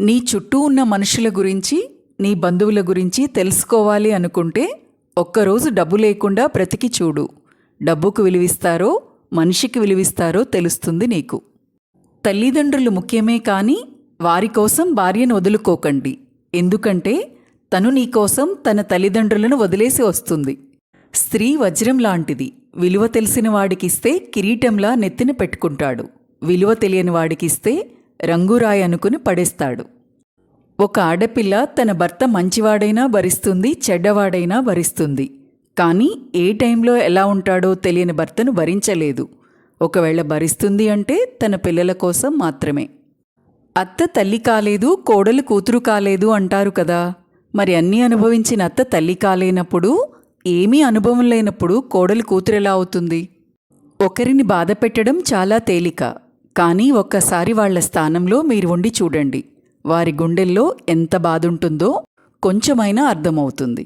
నీ చుట్టూ ఉన్న మనుషుల గురించి నీ బంధువుల గురించి తెలుసుకోవాలి అనుకుంటే ఒక్కరోజు డబ్బు లేకుండా బ్రతికి చూడు. డబ్బుకు విలువిస్తారో మనిషికి విలువిస్తారో తెలుస్తుంది నీకు. తల్లిదండ్రులు ముఖ్యమే కానీ వారి కోసం భార్యను వదులుకోకండి. ఎందుకంటే తను నీకోసం తన తల్లిదండ్రులను వదిలేసి వస్తుంది. స్త్రీ వజ్రం లాంటిది. విలువ తెలిసిన వాడికిస్తే కిరీటంలా నెత్తిన పెట్టుకుంటాడు. విలువ తెలియని వాడికిస్తే రంగురాయి అనుకుని పడేస్తాడు. ఒక ఆడపిల్ల తన భర్త మంచివాడైనా భరిస్తుంది చెడ్డవాడైనా భరిస్తుంది కానీ ఏ టైంలో ఎలా ఉంటాడో తెలియని భర్తను భరించలేదు ఒకవేళ భరిస్తుంది అంటే తన పిల్లల కోసం మాత్రమే. అత్త తల్లి కాలేదు కోడలు కూతురు కాలేదు అంటారు కదా. మరి అన్నీ అనుభవించిన అత్త తల్లి కాలేనప్పుడు ఏమీ అనుభవం లేనప్పుడు కోడలు కూతురు ఎలా అవుతుంది? ఒకరిని బాధ పెట్టడం చాలా తేలిక. కానీ ఒక్కసారి వాళ్ళ స్థానంలో మీరు ఉండి చూడండి. వారి గుండెల్లో ఎంత బాధుంటుందో కొంచెమైనా అర్థమవుతుంది.